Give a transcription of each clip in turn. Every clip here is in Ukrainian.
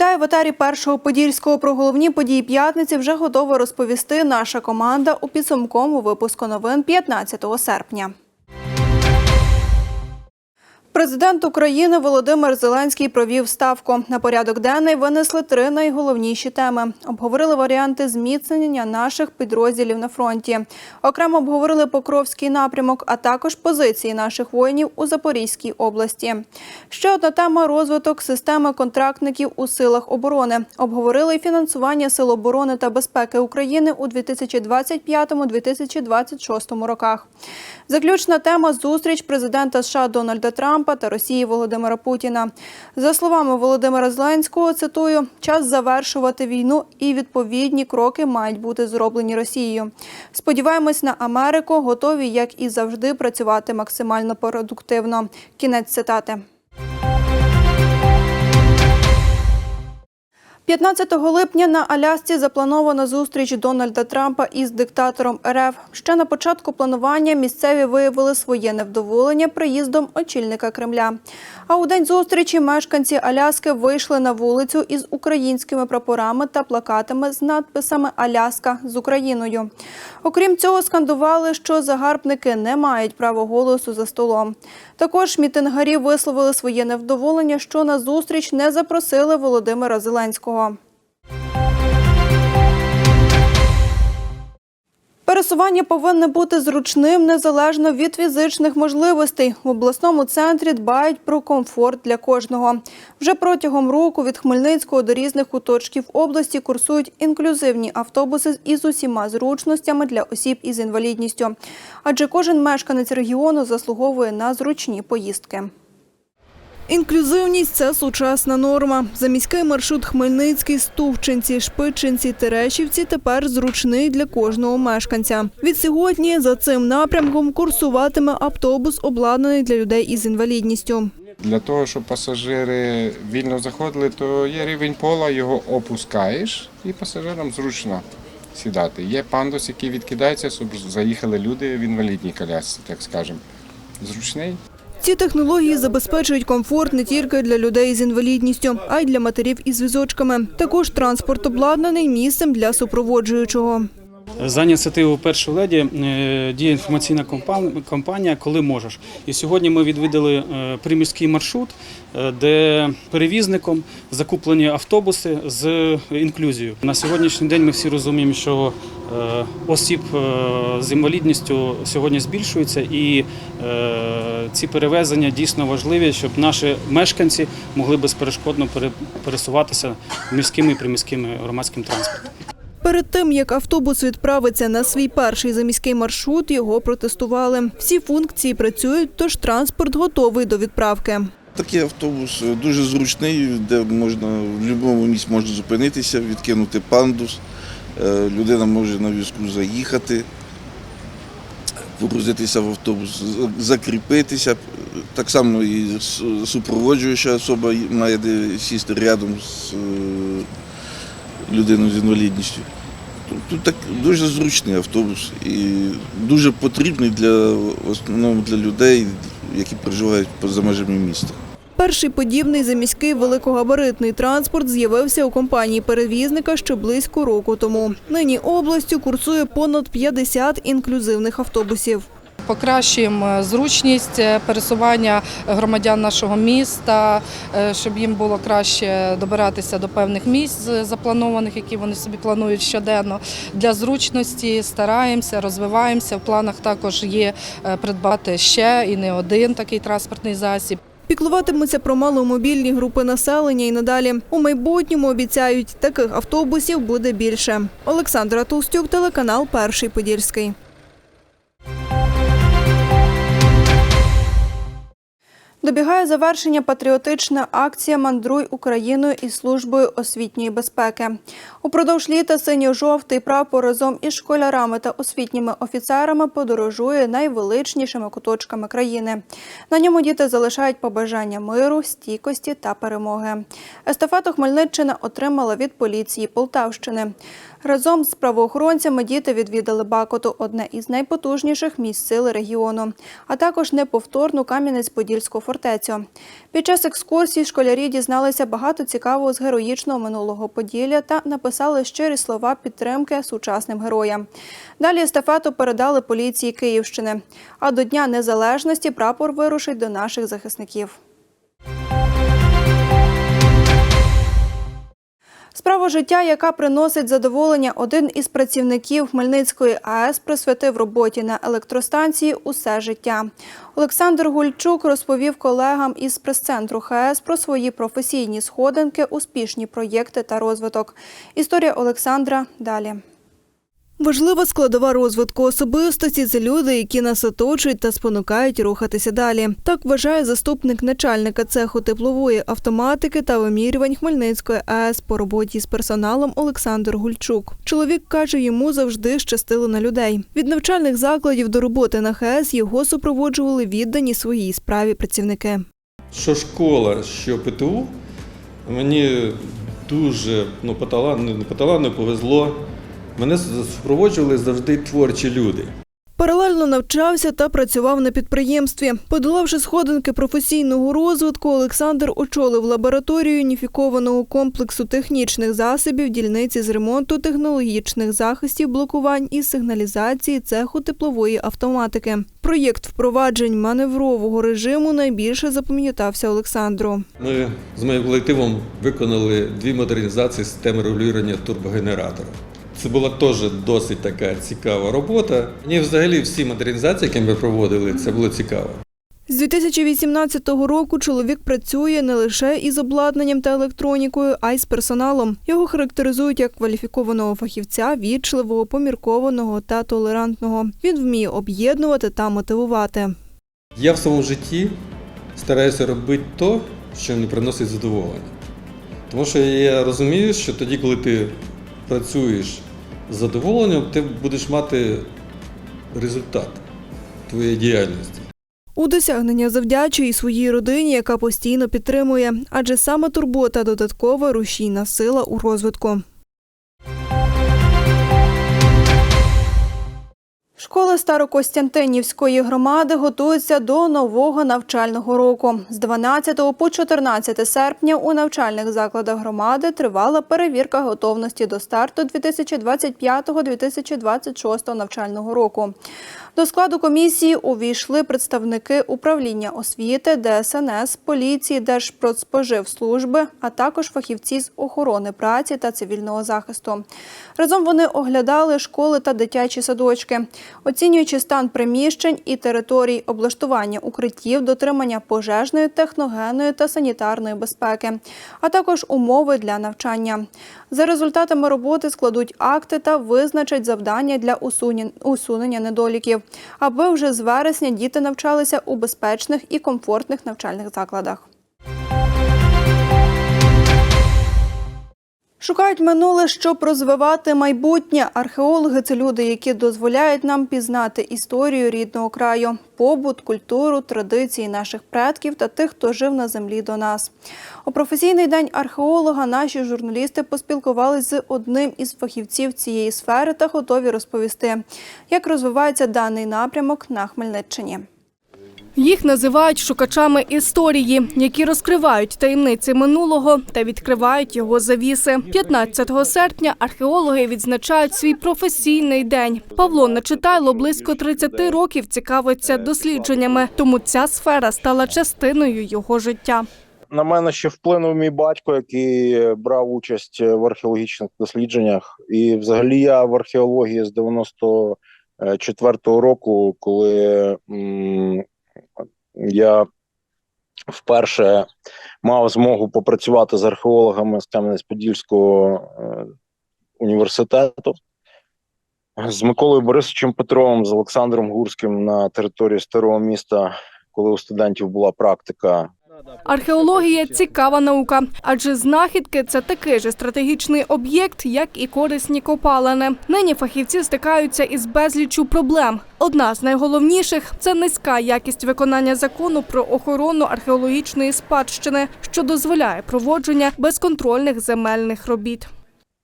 Вітаю в етері першого подільського про головні події п'ятниці. Вже готова розповісти наша команда у підсумковому випуску новин 15 серпня. Президент України Володимир Зеленський провів ставку. На порядок денний винесли три найголовніші теми. Обговорили варіанти зміцнення наших підрозділів на фронті. Окремо обговорили Покровський напрямок, а також позиції наших воїнів у Запорізькій області. Ще одна тема розвиток системи контрактників у силах оборони. Обговорили фінансування сил оборони та безпеки України у 2025-2026 роках. Заключна тема зустріч президента США Дональда Трампа та Росії Володимира Путіна. За словами Володимира Зеленського, цитую, час завершувати війну і відповідні кроки мають бути зроблені Росією. Сподіваємось на Америку, готові, як і завжди, працювати максимально продуктивно. Кінець цитати. 15 липня на Алясці запланована зустріч Дональда Трампа із диктатором РФ. Ще на початку планування місцеві виявили своє невдоволення приїздом очільника Кремля. А у день зустрічі мешканці Аляски вийшли на вулицю із українськими прапорами та плакатами з надписами Аляска з Україною. Окрім цього, скандували, що загарбники не мають права голосу за столом. Також мітингарі висловили своє невдоволення, що на зустріч не запросили Володимира Зеленського. Пересування повинне бути зручним незалежно від фізичних можливостей. В обласному центрі дбають про комфорт для кожного. Вже протягом року від Хмельницького до різних куточків області курсують інклюзивні автобуси із усіма зручностями для осіб із інвалідністю. Адже кожен мешканець регіону заслуговує на зручні поїздки. Інклюзивність це сучасна норма. Заміський маршрут Хмельницький, Стувчинці, Шпичинці, Терешівці тепер зручний для кожного мешканця. Від сьогодні за цим напрямком курсуватиме автобус, обладнаний для людей із інвалідністю. Для того, щоб пасажири вільно заходили, то є рівень пола, його опускаєш і пасажирам зручно сідати. Є пандус, який відкидається, щоб заїхали люди в інвалідній колясці, так скажемо. Зручний. Ці технології забезпечують комфорт не тільки для людей з інвалідністю, а й для матерів із візочками. Також транспорт обладнаний місцем для супроводжуючого. За ініціативою першої леді е, діє інформаційна компа- кампанія Коли можеш. І сьогодні ми відвідали е, приміський маршрут, е, де перевізником закуплені автобуси з інклюзією. На сьогоднішній день ми всі розуміємо, що осіб з інвалідністю сьогодні збільшується, і ці перевезення дійсно важливі, щоб наші мешканці могли безперешкодно пере- пересуватися міськими і приміськими громадським транспортом. Перед тим як автобус відправиться на свій перший заміський маршрут, його протестували. Всі функції працюють, тож транспорт готовий до відправки. Такий автобус е, дуже зручний, де можна в будь-якому місці можна зупинитися, відкинути пандус. Е, Людина може на візку заїхати, погрузитися в автобус, закріпитися. Так само і супроводжуюча особа має сісти рядом з е, людиною з інвалідністю. Тут- Тут так дуже зручний автобус і дуже потрібний для основному для людей, які проживають поза межами міста. Перший подібний заміський великогабаритний транспорт з'явився у компанії перевізника ще близько року тому. Нині областю курсує понад 50 інклюзивних автобусів. Покращуємо зручність е, пересування громадян нашого міста, е, щоб їм було краще добиратися до певних місць е, запланованих, які вони собі планують щоденно. Для зручності стараємося, розвиваємося. В планах також є е, придбати ще і не один такий транспортний засіб. Піклуватимуться про маломобільні групи населення і надалі. У майбутньому обіцяють, таких автобусів буде більше. Олександра Толстюк, телеканал Перший Подільський. Добігає завершення патріотична акція Мандруй Україною із службою освітньої безпеки. Упродовж літа синьо-жовтий прапор разом із школярами та освітніми офіцерами подорожує найвеличнішими куточками країни. На ньому діти залишають побажання миру, стійкості та перемоги. Естафету Хмельниччина отримала від поліції Полтавщини. Разом з правоохоронцями діти відвідали Бакоту, одне із найпотужніших місць сили регіону, а також неповторну Кам'янець-Подільську фортецю. Під час екскурсії школярі дізналися багато цікавого з героїчного минулого Поділля та написали щирі слова підтримки сучасним героям. Далі естафету передали поліції Київщини. А до Дня Незалежності прапор вирушить до наших захисників. Справа життя, яка приносить задоволення, один із працівників Хмельницької АЕС присвятив роботі на електростанції усе життя. Олександр Гульчук розповів колегам із прес-центру ХАЕС про свої професійні сходинки, успішні проєкти та розвиток. Історія Олександра далі. Важлива складова розвитку особистості це люди, які нас оточують та спонукають рухатися далі. Так вважає заступник начальника цеху теплової автоматики та вимірювань Хмельницької АЕС по роботі з персоналом Олександр Гульчук. Чоловік каже, йому завжди щастило на людей. Від навчальних закладів до роботи на ХАЕС його супроводжували віддані своїй справі працівники. що школа, що ПТУ, мені дуже ну, поталанно, не поталанно повезло. Мене супроводжували завжди творчі люди. Паралельно навчався та працював на підприємстві. Подолавши сходинки професійного розвитку, Олександр очолив лабораторію уніфікованого комплексу технічних засобів дільниці з ремонту технологічних захистів блокувань і сигналізації цеху теплової автоматики. Проєкт впроваджень маневрового режиму найбільше запам'ятався Олександру. Ми з моїм колективом виконали дві модернізації системи регулювання турбогенератора. Це була теж досить така цікава робота. Мені взагалі всі модернізації, які ми проводили, це було цікаво. З 2018 року чоловік працює не лише із обладнанням та електронікою, а й з персоналом. Його характеризують як кваліфікованого фахівця, вічливого, поміркованого та толерантного. Він вміє об'єднувати та мотивувати. Я в своєму житті стараюся робити те, що мені приносить задоволення. Тому що я розумію, що тоді, коли ти працюєш з задоволенням, ти будеш мати результат твоєї діяльності. У досягнення завдячує своїй родині, яка постійно підтримує, адже саме турбота додаткова рушійна сила у розвитку. Школи Старокостянтинівської громади готуються до нового навчального року. З 12 по 14 серпня у навчальних закладах громади тривала перевірка готовності до старту 2025-2026 навчального року. До складу комісії увійшли представники управління освіти, ДСНС, поліції, Держпродспоживслужби, а також фахівці з охорони праці та цивільного захисту. Разом вони оглядали школи та дитячі садочки, оцінюючи стан приміщень і територій облаштування укриттів, дотримання пожежної, техногенної та санітарної безпеки, а також умови для навчання. За результатами роботи складуть акти та визначать завдання для усунення недоліків, аби вже з вересня діти навчалися у безпечних і комфортних навчальних закладах. Шукають минуле, щоб розвивати майбутнє. Археологи це люди, які дозволяють нам пізнати історію рідного краю, побут, культуру, традиції наших предків та тих, хто жив на землі до нас. У професійний день археолога наші журналісти поспілкувалися з одним із фахівців цієї сфери та готові розповісти, як розвивається даний напрямок на Хмельниччині. Їх називають шукачами історії, які розкривають таємниці минулого та відкривають його завіси. 15 серпня археологи відзначають свій професійний день. Павло Нечитайло близько 30 років цікавиться дослідженнями, тому ця сфера стала частиною його життя. На мене ще вплинув мій батько, який брав участь в археологічних дослідженнях. І взагалі я в археології з 94-го року, коли я вперше мав змогу попрацювати з археологами з Кам'янець-Подільського е, університету. З Миколою Борисовичем Петровим, з Олександром Гурським на території старого міста, коли у студентів була практика Археологія цікава наука, адже знахідки це такий же стратегічний об'єкт, як і корисні копалини. Нині фахівці стикаються із безліччю проблем. Одна з найголовніших це низька якість виконання закону про охорону археологічної спадщини, що дозволяє проводження безконтрольних земельних робіт.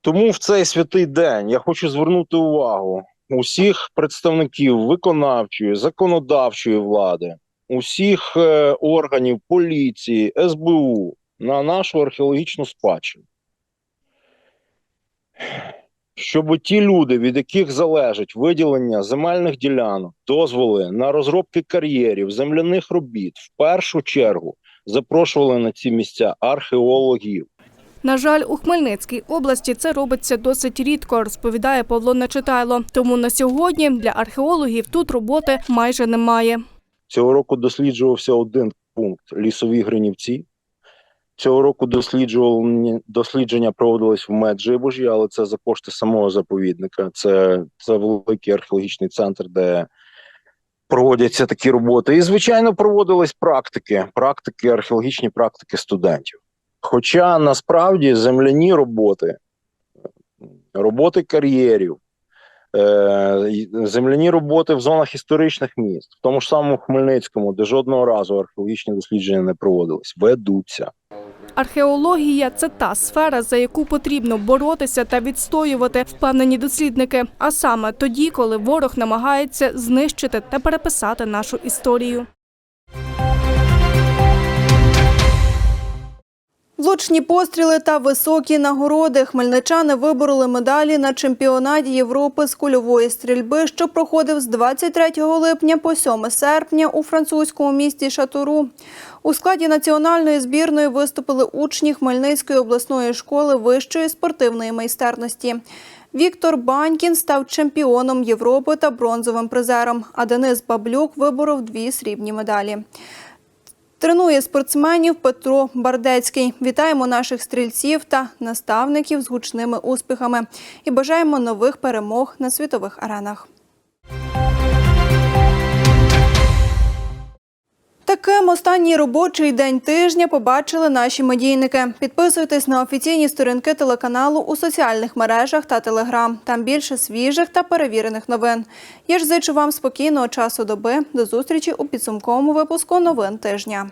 Тому в цей святий день я хочу звернути увагу усіх представників виконавчої, законодавчої влади, усіх е, органів поліції, СБУ на нашу археологічну спадщину. Щоб ті люди, від яких залежить виділення земельних ділянок, дозволи на розробки кар'єрів, земляних робіт, в першу чергу запрошували на ці місця археологів. На жаль, у Хмельницькій області це робиться досить рідко, розповідає Павло Нечитайло. Тому на сьогодні для археологів тут роботи майже немає. Цього року досліджувався один пункт лісові гринівці. Цього року дослідження проводились в Меджибужі, але це за кошти самого заповідника. Це, це великий археологічний центр, де проводяться такі роботи. І, звичайно, проводились практики, практики, археологічні практики студентів. Хоча насправді земляні роботи, роботи кар'єрів, земляні роботи в зонах історичних міст, в тому ж самому Хмельницькому, де жодного разу археологічні дослідження не проводились, ведуться. Археологія це та сфера, за яку потрібно боротися та відстоювати, впевнені дослідники. А саме тоді, коли ворог намагається знищити та переписати нашу історію. Влучні постріли та високі нагороди. Хмельничани вибороли медалі на чемпіонаті Європи з кульової стрільби, що проходив з 23 липня по 7 серпня у французькому місті Шатуру. У складі національної збірної виступили учні Хмельницької обласної школи вищої спортивної майстерності. Віктор Банькін став чемпіоном Європи та бронзовим призером, а Денис Баблюк виборов дві срібні медалі. Тренує спортсменів Петро Бардецький. Вітаємо наших стрільців та наставників з гучними успіхами і бажаємо нових перемог на світових аренах. Таким останній робочий день тижня побачили наші медійники. Підписуйтесь на офіційні сторінки телеканалу у соціальних мережах та телеграм. Там більше свіжих та перевірених новин. Я ж зичу вам спокійного часу доби. До зустрічі у підсумковому випуску новин тижня.